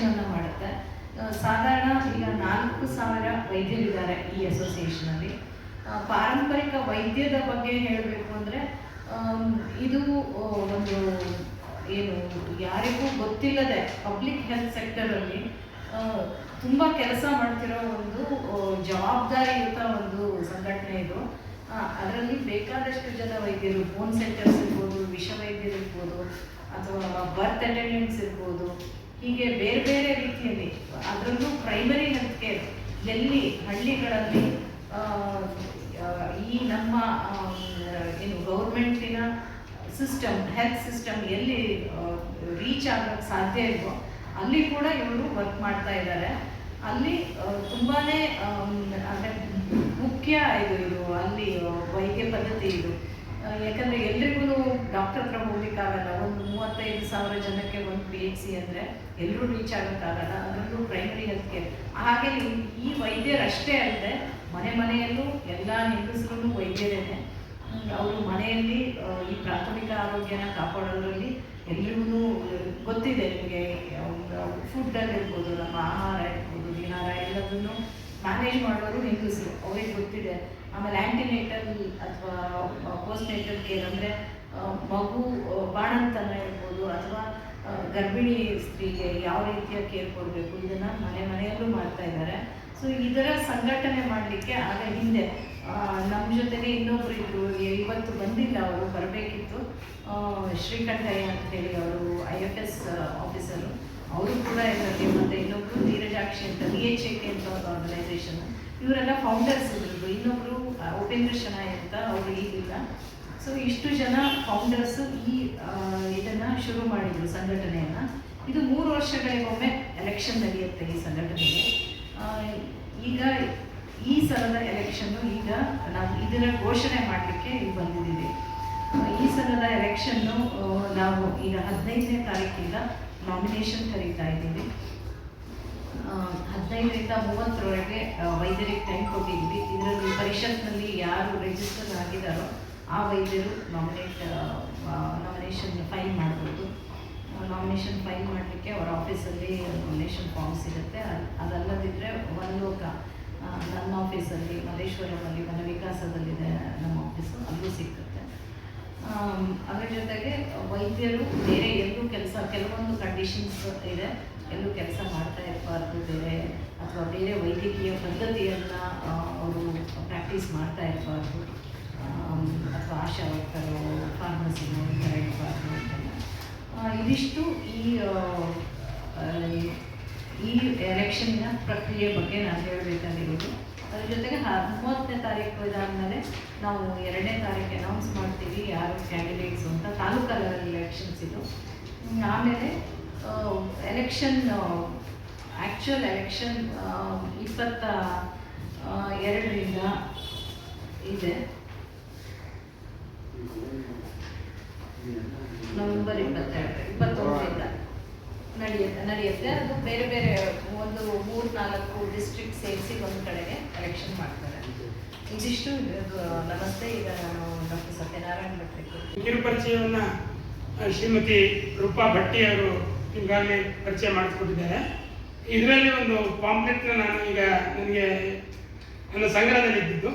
ಅನ್ನು ಮಾಡುತ್ತೆ. ಸಾಧಾರಣ ಈಗ ನಾಲ್ಕು ಸಾವಿರ ವೈದ್ಯರಿದ್ದಾರೆ ಈ ಅಸೋಸಿಯೇಷನ್ ಅಲ್ಲಿ ಆ, ಪಾರಂಪರಿಕ ವೈದ್ಯದ ಬಗ್ಗೆ ಹೇಳಬೇಕು ಅಂದರೆ ಇದು ಒಂದು ಏನು ಯಾರಿಗೂ ಗೊತ್ತಿಲ್ಲದೆ ಪಬ್ಲಿಕ್ ಹೆಲ್ತ್ ಸೆಕ್ಟರಲ್ಲಿ ತುಂಬ ಕೆಲಸ ಮಾಡ್ತಿರೋ ಒಂದು ಜವಾಬ್ದಾರಿಯುತ ಒಂದು ಸಂಘಟನೆ ಇದು. ಅದರಲ್ಲಿ ಬೇಕಾದಷ್ಟು ಜನ ವೈದ್ಯರು ಬೋನ್ ಸೆಂಟರ್ಸ್ ಇರ್ಬೋದು ವಿಷ ವೈದ್ಯರು ಇರ್ಬೋದು ಅಥವಾ ಬರ್ತ್ ಅಟೆಂಡೆಂಟ್ಸ್ ಇರ್ಬೋದು ಹೀಗೆ ಅದರಲ್ಲೂ ಪ್ರೈಮರಿ ಹೆಲ್ತ್ ಕೇರ್ ಎಲ್ಲಿ ಹಳ್ಳಿಗಳಲ್ಲಿ ಈ ನಮ್ಮ ಏನು ಗೌರ್ಮೆಂಟಿನ ಸಿಸ್ಟಮ್ ಹೆಲ್ತ್ ಸಿಸ್ಟಮ್ ಎಲ್ಲಿ ರೀಚ್ ಆಗೋಕ್ಕೆ ಸಾಧ್ಯ ಇಲ್ವೋ, ಅಲ್ಲಿ ಕೂಡ ಇವರು ವರ್ಕ್ ಮಾಡ್ತಾ ಇದ್ದಾರೆ ಅಲ್ಲಿ ತುಂಬಾ ಅಂದರೆ ಮುಖ್ಯ ಇದು ಇವರು, ಅಲ್ಲಿ ವೈದ್ಯ ಪದ್ಧತಿ ಇದು. ಯಾಕಂದರೆ ಯಾಕಂದ್ರೆ ಎಲ್ರಿಗೂ ಡಾಕ್ಟರ್ ಹತ್ರ ಹೋಗ್ಲಿಕ್ಕಾಗಲ್ಲ ಮೂವತ್ತೈದು ಸಾವಿರ ಜನಕ್ಕೆ ಒಂದು ಪಿ ಎಚ್ ಸಿ ಅಂದರೆ ಎಲ್ಲರೂ ರೀಚ್ ಆಗೋಕ್ಕಾಗಲ್ಲ ಅದರಲ್ಲೂ ಪ್ರೈಮರಿ ಹೆಲ್ತ್ ಕೇರ್ ಹಾಗೆ ಈ- ಈ ವೈದ್ಯರಷ್ಟೇ ಅಲ್ಲದೆ ಮನೆ ಮನೆಯಲ್ಲೂ ಎಲ್ಲ ಹೆಂಗಸರು ವೈದ್ಯರೇನೆ. ಅವರು ಮನೆಯಲ್ಲಿ ಈ ಪ್ರಾಥಮಿಕ ಆರೋಗ್ಯನ ಕಾಪಾಡೋದ್ರಲ್ಲಿ ಎಲ್ರಿಗೂ ಗೊತ್ತಿದೆ ನಿಮಗೆ ಫುಡ್ಡಲ್ಲಿ ಇರ್ಬೋದು, ನಮ್ಮ ಆಹಾರ ಇರ್ಬೋದು ವಿಹಾರ ಎಲ್ಲದನ್ನು ಮ್ಯಾನೇಜ್ ಮಾಡೋರು ಹೆಂಗಸರು, ಅವ್ರಿಗೆ ಗೊತ್ತಿದೆ. ಆಮೇಲೆ ಆಂಟಿನೇಟಲ್ ಅಥವಾ ಪೋಸ್ಟ್ ನೇಟಲ್ ಕೇರ್ ಅಂದರೆ ಮಗು ಬಾಣಂತನ ಇರ್ಬೋದು ಅಥವಾ ಗರ್ಭಿಣಿ ಸ್ತ್ರೀಗೆ ಯಾವ ರೀತಿಯ ಕೇರ್ ಕೊಡಬೇಕು ಇದನ್ನು ಮನೆ ಮನೆಯಲ್ಲೂ ಮಾಡ್ತಾ ಇದ್ದಾರೆ. ಸೊ ಇದರ ಸಂಘಟನೆ ಮಾಡಲಿಕ್ಕೆ ಆಗ ಹಿಂದೆ ನಮ್ಮ ಜೊತೆಗೆ ಇನ್ನೊಬ್ರು ಇದ್ದರು ಇವತ್ತು ಬಂದಿಲ್ಲ ಅವರು, ಬರಬೇಕಿತ್ತು. ಶ್ರೀಕಂಠಯ್ಯ ಅಂತ ಹೇಳಿ ಅವರು ಐ ಎಫ್ ಎಸ್ ಆಫೀಸರು ಅವರು ಕೂಡ ಇದರಲ್ಲಿ ಮತ್ತು ಇನ್ನೊಬ್ರು ಧೀರಜಾಕ್ಷಿ ಅಂತ, ಡಿ ಎಚ್ ಎ ಕೆ ಅಂತ ಒಂದು ಆರ್ಗನೈಸೇಷನ್ ಇವರೆಲ್ಲ ಫೌಂಡರ್ಸ್ ಇದ್ರು. ಇನ್ನೊಬ್ಬರು ಉಪೇಂದ್ರ ಶನಾಯ್ ಅಂತ, ಅವರು ಈಗಿಲ್ಲ ಸೊ ಇಷ್ಟು ಜನ ಫೌಂಡರ್ಸ್ ಈ ಇದನ್ನು ಶುರು ಮಾಡಿದ್ರು ಸಂಘಟನೆಯನ್ನ. ಇದು ಮೂರು ವರ್ಷಗಳಿಗೊಮ್ಮೆ ಎಲೆಕ್ಷನ್ ನಡೆಯುತ್ತೆ ಈ ಸಂಘಟನೆಗೆ. ಈಗ ಈ ಸಲದ ಎಲೆಕ್ಷನ್ನು ಈಗ ನಾವು ಇದರ ಘೋಷಣೆ ಮಾಡಲಿಕ್ಕೆ ಇಲ್ಲಿ ಬಂದಿದ್ದೀವಿ. ಈ ಸಲದ ಎಲೆಕ್ಷನ್ನು ನಾವು ಈಗ ಹದಿನೈದನೇ ತಾರೀಕಿಂದ ನಾಮಿನೇಷನ್ ಕರೀತಾ ಇದ್ದೀವಿ. ಹದಿನೈದರಿಂದ ಮೂವತ್ತರವರೆಗೆ ಆ, ವೈದ್ಯರಿಗೆ ಟೈಮ್ ಕೊಟ್ಟಿದ್ವಿ ಇದರಲ್ಲಿ ಪರಿಷತ್ನಲ್ಲಿ ಯಾರು ರಿಜಿಸ್ಟರ್ ಆಗಿದ್ದಾರೋ ಆ ವೈದ್ಯರು ನಾಮಿನೇಟ್ ನಾಮಿನೇಷನ್ ಫೈಲ್ ಮಾಡ್ಬೋದು. ನಾಮಿನೇಷನ್ ಫೈಲ್ ಮಾಡಲಿಕ್ಕೆ ಅವರ ಆಫೀಸಲ್ಲಿ ನಾಮಿನೇಷನ್ ಫಾರ್ಮ್ ಸಿಗುತ್ತೆ ಅದ್- ಅದಲ್ಲದಿದ್ದರೆ ಒಂದು ನನ್ನ ಆಫೀಸಲ್ಲಿ ಮಲ್ಲೇಶ್ವರಮಲ್ಲಿ ವನ ವಿಕಾಸದಲ್ಲಿದೆ ನಮ್ಮ ಆಫೀಸು ಅಲ್ಲೂ ಸಿಕ್ಕುತ್ತೆ. ಅದ್ರ ಜೊತೆಗೆ ವೈದ್ಯರು ಬೇರೆ ಎಲ್ಲೂ ಕೆಲಸ, ಕೆಲವೊಂದು ಕಂಡೀಷನ್ಸ್ ಇದೆ. ಎಲ್ಲೂ ಕೆಲಸ ಮಾಡ್ತಾ ಇರಬಾರ್ದು, ಬೇರೆ ಅಥವಾ ಬೇರೆ ವೈದ್ಯಕೀಯ ಪದ್ಧತಿಯನ್ನು ಅವರು ಪ್ರಾಕ್ಟೀಸ್ ಮಾಡ್ತಾ ಇರಬಾರ್ದು. ಅಥವಾ ಆಶಾ ವರ್ಕರು ಫಾರ್ಮಸಿನೋ ಈ ಥರ ಇರಬಾರ್ದು ಅಂತೆಲ್ಲ ಇದಿಷ್ಟು ಈ ಈ ಎಲೆಕ್ಷನ್ನ ಪ್ರಕ್ರಿಯೆ ಬಗ್ಗೆ ನಾನು ಹೇಳಬೇಕಾಗಿರೋದು. ಅದ್ರ ಜೊತೆಗೆ ಮೂವತ್ತನೇ ತಾರೀಕು ಇದಾದಮೇಲೆ ನಾವು ಎರಡನೇ ತಾರೀಕು ಅನೌನ್ಸ್ ಮಾಡ್ತೀವಿ ಯಾರು ಕ್ಯಾಂಡಿಡೇಟ್ಸ್ ಅಂತ ತಾಲೂಕು ಎಲೆಕ್ಷನ್ಸ್ ಇದು. ಆಮೇಲೆ ಎಲೆಕ್ಷನ್ ಆ್ಯಕ್ಚುಯಲ್ ಎಲೆಕ್ಷನ್ ಇಪ್ಪತ್ತ ಎರಡರಿಂದ ಇದೆ. ನವೆಂಬರ್ ಇಪ್ಪತ್ತೆರಡು ಇಪ್ಪತ್ತೊಂದರಿಂದ ನಡೆಯುತ್ತೆ. ನಡೆಯುತ್ತೆ. ಅದು ಬೇರೆ ಬೇರೆ ಒಂದು ಮೂರು ನಾಲ್ಕು ಡಿಸ್ಟ್ರಿಕ್ಟ್ ಸೇರಿಸಿ ಒಂದು ಕಡೆಗೆ ಎಲೆಕ್ಷನ್ ಮಾಡ್ತಾರೆ. ಇದಿಷ್ಟು. ಇದು, ನಮಸ್ತೆ. ಈಗ ನಾನು ಡಾಕ್ಟರ್ ಸತ್ಯನಾರಾಯಣ ಭಟ್ ಕಿರುಪರಿಚಯವನ್ನ ಶ್ರೀಮತಿ ರೂಪಾ ಭಟ್ಟಿ ಅವರು ಈಗಾಗಲೇ ಪರಿಚಯ ಮಾಡಿಸ್ಕೊಟ್ಟಿದ್ದಾರೆ. ಇದರಲ್ಲಿ ಒಂದು ಪಾಂಪ್ಲೆಟ್ನ ನಾನು ಈಗ ನನಗೆ, ನನ್ನ ಸಂಗ್ರಹದಲ್ಲಿ ಇದ್ದಿದ್ದು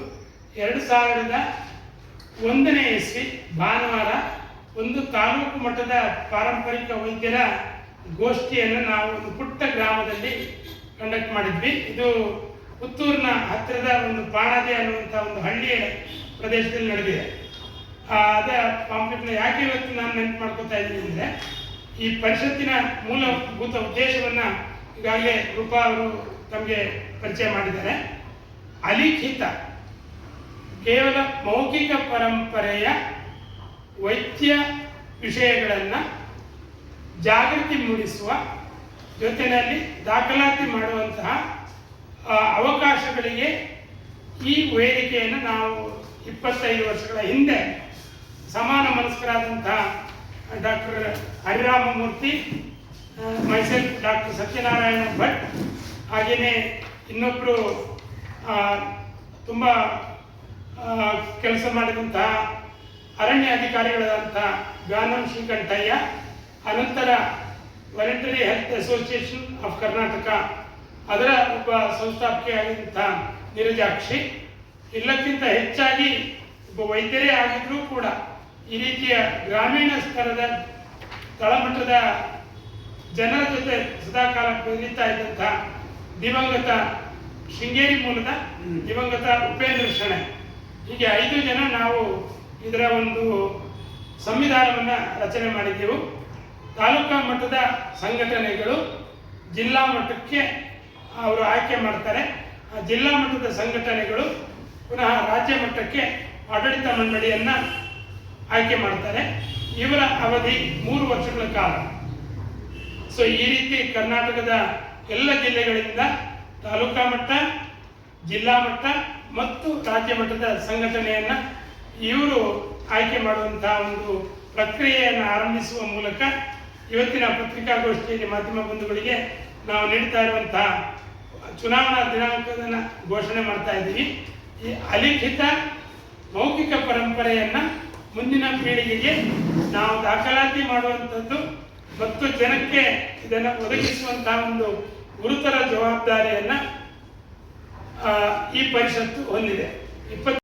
ಎರಡು ಸಾವಿರದ ಒಂದನೇ ಇಸ್ವಿ ಭಾನುವಾರ, ಒಂದು ತಾಲೂಕು ಮಟ್ಟದ ಪಾರಂಪರಿಕ ವೈದ್ಯರ ಗೋಷ್ಠಿಯನ್ನು ನಾವು ಒಂದು ಪುಟ್ಟ ಗ್ರಾಮದಲ್ಲಿ ಕಂಡಕ್ಟ್ ಮಾಡಿದ್ವಿ. ಇದು ಪುತ್ತೂರಿನ ಹತ್ತಿರದ ಒಂದು ಪಾಣಾದೆ ಅನ್ನುವಂಥ ಒಂದು ಹಳ್ಳಿಯ ಪ್ರದೇಶದಲ್ಲಿ ನಡೆದಿದೆ. ಅದ ಪಾಂಪ್ಲೆಟ್ನ ಯಾಕೆ ಇವತ್ತು ನಾನು ನೆನಪು ಮಾಡ್ಕೊತಾ ಇದ್ದೀನಿ ಅಂದರೆ, ಈ ಪರಿಷತ್ತಿನ ಮೂಲಭೂತ ಉದ್ದೇಶವನ್ನು ಈಗಾಗಲೇ ರೂಪಾ ಅವರು ತಮಗೆ ಪರಿಚಯ ಮಾಡಿದ್ದಾರೆ. ಅಲಿಖಿತ ಕೇವಲ ಮೌಖಿಕ ಪರಂಪರೆಯ ವೈದ್ಯ ವಿಷಯಗಳನ್ನು ಜಾಗೃತಿ ಮೂಡಿಸುವ ಜೊತೆಯಲ್ಲಿ ದಾಖಲಾತಿ ಮಾಡುವಂತಹ ಅವಕಾಶಗಳಿಗೆ ಈ ವೇದಿಕೆಯನ್ನು ನಾವು ಇಪ್ಪತ್ತೈದು ವರ್ಷಗಳ ಹಿಂದೆ ಸಮಾನ ಮನಸ್ಕರಾದಂತಹ ಡಾಕ್ಟರ್ ಹರಿರಾಮಮೂರ್ತಿ ಮೈಸೆಲ್ ಡಾಕ್ಟರ್ ಸತ್ಯನಾರಾಯಣ ಭಟ್, ಹಾಗೆಯೇ ಇನ್ನೊಬ್ಬರು ತುಂಬ ಕೆಲಸ ಮಾಡಿದಂತಹ ಅರಣ್ಯ ಅಧಿಕಾರಿಗಳಾದಂಥ ಗಾನಂ ಶ್ರೀಕಂಠಯ್ಯ ಅನಂತರ voluntary health association of Karnataka ಅದರ ಒಬ್ಬ ಸಂಸ್ಥಾಪಕಿಯಾಗಿದ್ದಂಥ ನೀರಜಾಕ್ಷಿ. ಎಲ್ಲಕ್ಕಿಂತ ಹೆಚ್ಚಾಗಿ ಒಬ್ಬ ವೈದ್ಯರೇ ಆಗಿದ್ರೂ ಕೂಡ ಈ ರೀತಿಯ ಗ್ರಾಮೀಣ ಸ್ತರದ ತಳಮಟ್ಟದ ಜನರ ಜೊತೆ ಸದಾಕಾಲ ಬೆರೀತಾ ಇದ್ದಂಥ ದಿವಂಗತ ಶೃಂಗೇರಿ ಮೂಲದ ದಿವಂಗತ ಉಪೇಂದ್ರ ಶಣೆ ಹೀಗೆ ಐದು ಜನ ನಾವು ಇದರ ಒಂದು ಸಂವಿಧಾನವನ್ನು ರಚನೆ ಮಾಡಿದ್ದೆವು. ತಾಲೂಕಾ ಮಟ್ಟದ ಸಂಘಟನೆಗಳು ಜಿಲ್ಲಾ ಮಟ್ಟಕ್ಕೆ ಅವರು ಆಯ್ಕೆ ಮಾಡ್ತಾರೆ. ಆ ಜಿಲ್ಲಾ ಮಟ್ಟದ ಸಂಘಟನೆಗಳು ಪುನಃ ರಾಜ್ಯ ಮಟ್ಟಕ್ಕೆ ಆಡಳಿತ ಮಂಡಳಿಯನ್ನು ಆಯ್ಕೆ ಮಾಡ್ತಾರೆ. ಇವರ ಅವಧಿ ಮೂರು ವರ್ಷಗಳ ಕಾಲ. ಸೊ ಈ ರೀತಿ ಕರ್ನಾಟಕದ ಎಲ್ಲ ಜಿಲ್ಲೆಗಳಿಂದ ತಾಲೂಕಾ ಮಟ್ಟ, ಜಿಲ್ಲಾ ಮಟ್ಟ ಮತ್ತು ರಾಜ್ಯ ಮಟ್ಟದ ಸಂಘಟನೆಯನ್ನು ಇವರು ಆಯ್ಕೆ ಮಾಡುವಂತಹ ಒಂದು ಪ್ರಕ್ರಿಯೆಯನ್ನು ಆರಂಭಿಸುವ ಮೂಲಕ ಇವತ್ತಿನ ಪತ್ರಿಕಾಗೋಷ್ಠಿಯಲ್ಲಿ ಮಾಧ್ಯಮ ಬಂಧುಗಳಿಗೆ ನಾವು ನೀಡ್ತಾ ಇರುವಂತಹ ಚುನಾವಣಾ ದಿನಾಂಕದನ್ನು ಘೋಷಣೆ ಮಾಡ್ತಾ ಇದ್ದೀವಿ. ಈ ಅಲಿಖಿತ ಮೌಖಿಕ ಪರಂಪರೆಯನ್ನು ಮುಂದಿನ ಪೀಳಿಗೆಗೆ ನಾವು ದಾಖಲಾತಿ ಮಾಡುವಂಥದ್ದು ಮತ್ತು ಜನಕ್ಕೆ ಇದನ್ನು ಒದಗಿಸುವಂತಹ ಒಂದು ಗುರುತರ ಜವಾಬ್ದಾರಿಯನ್ನು ಈ ಪರಿಷತ್ತು ಹೊಂದಿದೆ. ಇಪ್ಪತ್ತು